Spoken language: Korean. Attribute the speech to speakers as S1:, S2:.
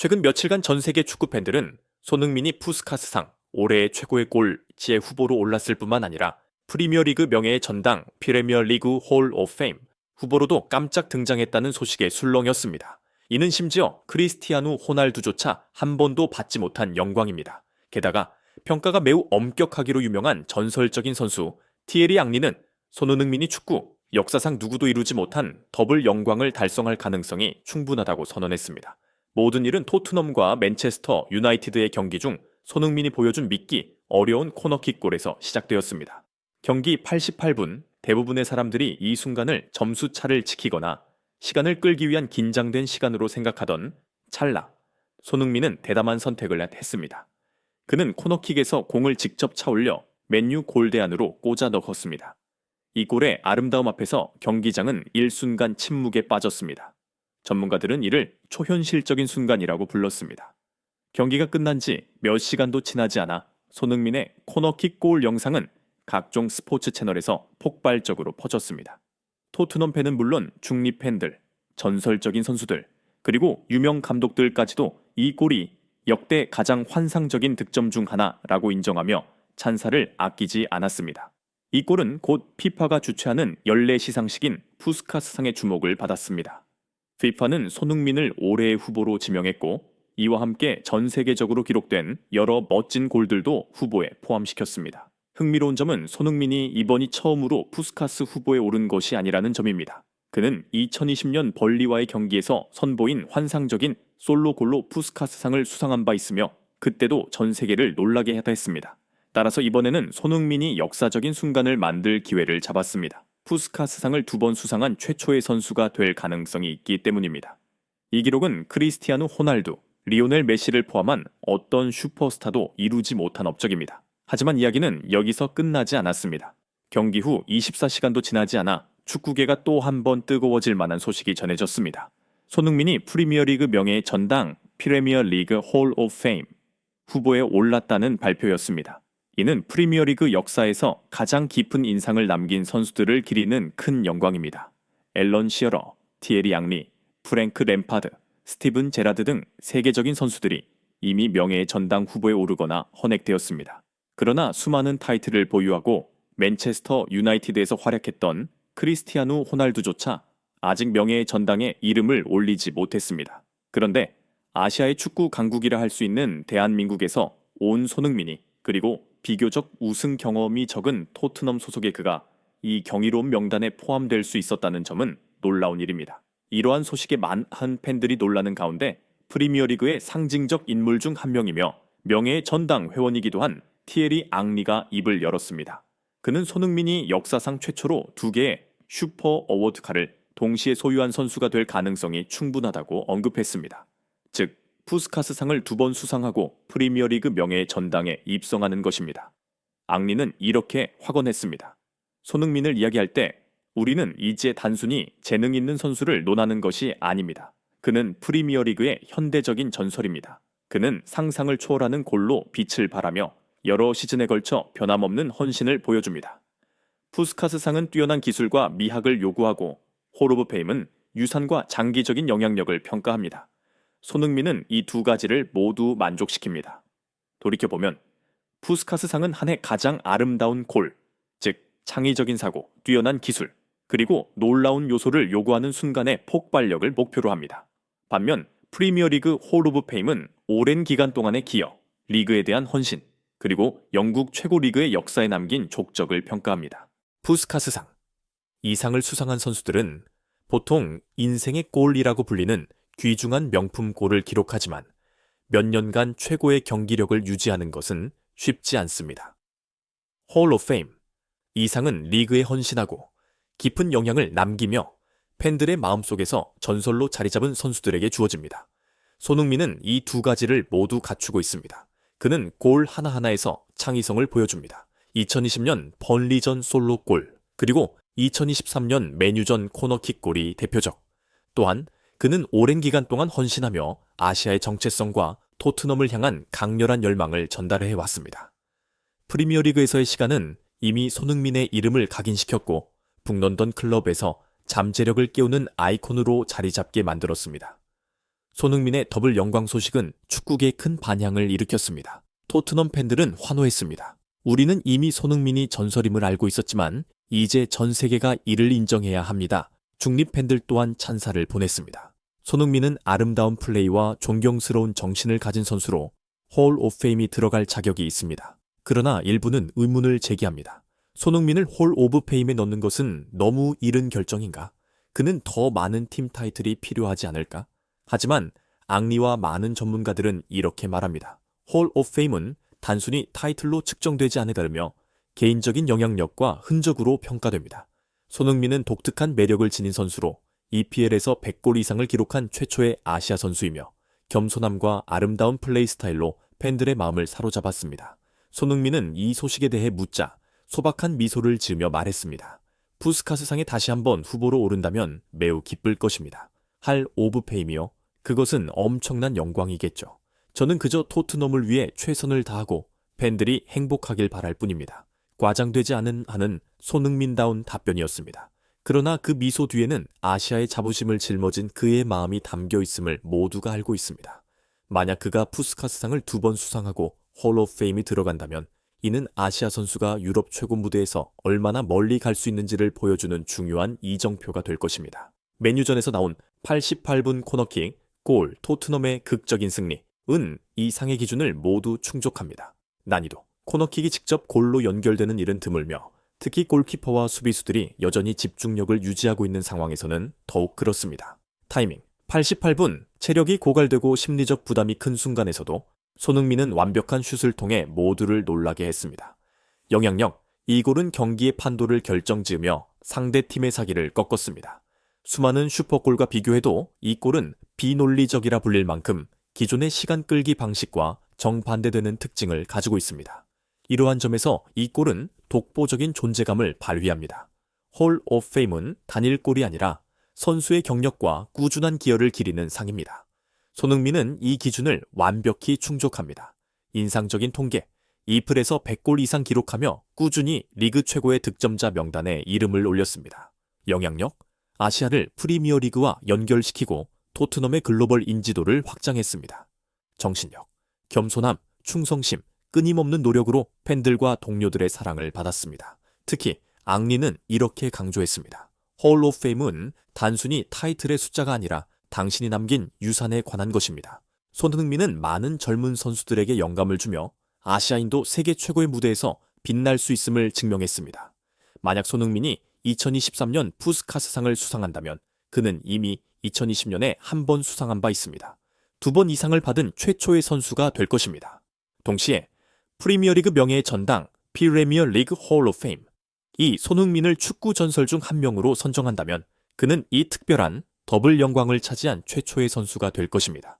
S1: 최근 며칠간 전 세계 축구 팬들은 손흥민이 푸스카스상 올해의 최고의 골지의 후보로 올랐을 뿐만 아니라 프리미어리그 명예의 전당 피레미어리그 홀 오브 페임 후보로도 깜짝 등장했다는 소식에 술렁였습니다. 이는 심지어 크리스티아누 호날두조차 한 번도 받지 못한 영광입니다. 게다가 평가가 매우 엄격하기로 유명한 전설적인 선수 티에리 앙리는 손흥민이 축구 역사상 누구도 이루지 못한 더블 영광을 달성할 가능성이 충분하다고 선언했습니다. 모든 일은 토트넘과 맨체스터 유나이티드의 경기 중 손흥민이 보여준 믿기 어려운 코너킥 골에서 시작되었습니다. 경기 88분 대부분의 사람들이 이 순간을 점수 차를 지키거나 시간을 끌기 위한 긴장된 시간으로 생각하던 찰나 손흥민은 대담한 선택을 했습니다. 그는 코너킥에서 공을 직접 차올려 맨유 골대 안으로 꽂아 넣었습니다. 이 골의 아름다움 앞에서 경기장은 일순간 침묵에 빠졌습니다. 전문가들은 이를 초현실적인 순간이라고 불렀습니다. 경기가 끝난 지 몇 시간도 지나지 않아 손흥민의 코너킥 골 영상은 각종 스포츠 채널에서 폭발적으로 퍼졌습니다. 토트넘 팬은 물론 중립 팬들, 전설적인 선수들, 그리고 유명 감독들까지도 이 골이 역대 가장 환상적인 득점 중 하나라고 인정하며 찬사를 아끼지 않았습니다. 이 골은 곧 피파가 주최하는 연례 시상식인 푸스카스상의 주목을 받았습니다. 피파는 손흥민을 올해의 후보로 지명했고 이와 함께 전 세계적으로 기록된 여러 멋진 골들도 후보에 포함시켰습니다. 흥미로운 점은 손흥민이 이번이 처음으로 푸스카스 후보에 오른 것이 아니라는 점입니다. 그는 2020년 벌리와의 경기에서 선보인 환상적인 솔로 골로 푸스카스상을 수상한 바 있으며 그때도 전 세계를 놀라게 하다 했습니다. 따라서 이번에는 손흥민이 역사적인 순간을 만들 기회를 잡았습니다. 푸스카스상을 두 번 수상한 최초의 선수가 될 가능성이 있기 때문입니다. 이 기록은 크리스티아누 호날두, 리오넬 메시를 포함한 어떤 슈퍼스타도 이루지 못한 업적입니다. 하지만 이야기는 여기서 끝나지 않았습니다. 경기 후 24시간도 지나지 않아 축구계가 또 한 번 뜨거워질 만한 소식이 전해졌습니다. 손흥민이 프리미어리그 명예의 전당 피레미어리그 홀 오브 페임 후보에 올랐다는 발표였습니다. 이는 프리미어리그 역사에서 가장 깊은 인상을 남긴 선수들을 기리는 큰 영광입니다. 앨런 시어러, 티에리 앙리, 프랭크 램파드, 스티븐 제라드 등 세계적인 선수들이 이미 명예의 전당 후보에 오르거나 헌액되었습니다. 그러나 수많은 타이틀을 보유하고 맨체스터 유나이티드에서 활약했던 크리스티아누 호날두조차 아직 명예의 전당에 이름을 올리지 못했습니다. 그런데 아시아의 축구 강국이라 할 수 있는 대한민국에서 온 손흥민이 그리고 비교적 우승 경험이 적은 토트넘 소속의 그가 이 경이로운 명단에 포함될 수 있었다는 점은 놀라운 일입니다. 이러한 소식에 많은 팬들이 놀라는 가운데 프리미어리그의 상징적 인물 중 한 명이며 명예의 전당 회원이기도 한 티에리 앙리가 입을 열었습니다. 그는 손흥민이 역사상 최초로 두 개의 슈퍼 어워드카를 동시에 소유한 선수가 될 가능성이 충분하다고 언급했습니다. 즉, 푸스카스상을 두 번 수상하고 프리미어리그 명예의 전당에 입성하는 것입니다. 앙리는 이렇게 확언했습니다. 손흥민을 이야기할 때 우리는 이제 단순히 재능 있는 선수를 논하는 것이 아닙니다. 그는 프리미어리그의 현대적인 전설입니다. 그는 상상을 초월하는 골로 빛을 발하며 여러 시즌에 걸쳐 변함없는 헌신을 보여줍니다. 푸스카스상은 뛰어난 기술과 미학을 요구하고 호로브 페임은 유산과 장기적인 영향력을 평가합니다. 손흥민은 이 두 가지를 모두 만족시킵니다. 돌이켜보면 푸스카스상은 한 해 가장 아름다운 골, 즉 창의적인 사고, 뛰어난 기술, 그리고 놀라운 요소를 요구하는 순간의 폭발력을 목표로 합니다. 반면 프리미어리그 홀 오브 페임은 오랜 기간 동안의 기여, 리그에 대한 헌신, 그리고 영국 최고 리그의 역사에 남긴 족적을 평가합니다. 푸스카스상. 이 상을 수상한 선수들은 보통 인생의 골이라고 불리는 귀중한 명품 골을 기록하지만 몇 년간 최고의 경기력을 유지하는 것은 쉽지 않습니다. 홀 오브 페임. 이 상은 리그에 헌신하고 깊은 영향을 남기며 팬들의 마음속에서 전설로 자리 잡은 선수들에게 주어집니다. 손흥민은 이 두 가지를 모두 갖추고 있습니다. 그는 골 하나하나에서 창의성을 보여줍니다. 2020년 번리전 솔로 골, 그리고 2023년 메뉴전 코너킥 골이 대표적. 또한 그는 오랜 기간 동안 헌신하며 아시아의 정체성과 토트넘을 향한 강렬한 열망을 전달해 왔습니다. 프리미어리그에서의 시간은 이미 손흥민의 이름을 각인시켰고 북런던 클럽에서 잠재력을 깨우는 아이콘으로 자리 잡게 만들었습니다. 손흥민의 더블 영광 소식은 축구계에 큰 반향을 일으켰습니다. 토트넘 팬들은 환호했습니다. 우리는 이미 손흥민이 전설임을 알고 있었지만 이제 전 세계가 이를 인정해야 합니다. 중립 팬들 또한 찬사를 보냈습니다. 손흥민은 아름다운 플레이와 존경스러운 정신을 가진 선수로 홀 오브 페임이 들어갈 자격이 있습니다. 그러나 일부는 의문을 제기합니다. 손흥민을 홀 오브 페임에 넣는 것은 너무 이른 결정인가? 그는 더 많은 팀 타이틀이 필요하지 않을까? 하지만 앙리와 많은 전문가들은 이렇게 말합니다. 홀 오브 페임은 단순히 타이틀로 측정되지 않으다르며 개인적인 영향력과 흔적으로 평가됩니다. 손흥민은 독특한 매력을 지닌 선수로 EPL에서 100골 이상을 기록한 최초의 아시아 선수이며 겸손함과 아름다운 플레이 스타일로 팬들의 마음을 사로잡았습니다. 손흥민은 이 소식에 대해 묻자 소박한 미소를 지으며 말했습니다. 푸스카스상에 다시 한번 후보로 오른다면 매우 기쁠 것입니다. 할 오브 페임이요. 그것은 엄청난 영광이겠죠. 저는 그저 토트넘을 위해 최선을 다하고 팬들이 행복하길 바랄 뿐입니다. 과장되지 않은 한은 손흥민다운 답변이었습니다. 그러나 그 미소 뒤에는 아시아의 자부심을 짊어진 그의 마음이 담겨 있음을 모두가 알고 있습니다. 만약 그가 푸스카스상을 두 번 수상하고 홀 오브 페임이 들어간다면 이는 아시아 선수가 유럽 최고 무대에서 얼마나 멀리 갈 수 있는지를 보여주는 중요한 이정표가 될 것입니다. 메뉴전에서 나온 88분 코너킥, 골, 토트넘의 극적인 승리, 은 이 상의 기준을 모두 충족합니다. 난이도, 코너킥이 직접 골로 연결되는 일은 드물며 특히 골키퍼와 수비수들이 여전히 집중력을 유지하고 있는 상황에서는 더욱 그렇습니다. 타이밍, 88분, 체력이 고갈되고 심리적 부담이 큰 순간에서도 손흥민은 완벽한 슛을 통해 모두를 놀라게 했습니다. 영향력, 이 골은 경기의 판도를 결정지으며 상대 팀의 사기를 꺾었습니다. 수많은 슈퍼골과 비교해도 이 골은 비논리적이라 불릴 만큼 기존의 시간 끌기 방식과 정반대되는 특징을 가지고 있습니다. 이러한 점에서 이 골은 독보적인 존재감을 발휘합니다. 홀 오브 페임은 단일 골이 아니라 선수의 경력과 꾸준한 기여를 기리는 상입니다. 손흥민은 이 기준을 완벽히 충족합니다. 인상적인 통계, 이플에서 100골 이상 기록하며 꾸준히 리그 최고의 득점자 명단에 이름을 올렸습니다. 영향력, 아시아를 프리미어리그와 연결시키고 토트넘의 글로벌 인지도를 확장했습니다. 정신력, 겸손함, 충성심, 끊임없는 노력으로 팬들과 동료들의 사랑을 받았습니다. 특히 앙리는 이렇게 강조했습니다. 홀 오브 페임은 단순히 타이틀의 숫자가 아니라 당신이 남긴 유산에 관한 것입니다. 손흥민은 많은 젊은 선수들에게 영감을 주며 아시아인도 세계 최고의 무대에서 빛날 수 있음을 증명했습니다. 만약 손흥민이 2023년 푸스카스상을 수상한다면 그는 이미 2020년에 한 번 수상한 바 있습니다. 두 번 이상을 받은 최초의 선수가 될 것입니다. 동시에 프리미어리그 명예의 전당 피레미어 리그 홀 오브 페임 이 손흥민을 축구 전설 중 한 명으로 선정한다면 그는 이 특별한 더블 영광을 차지한 최초의 선수가 될 것입니다.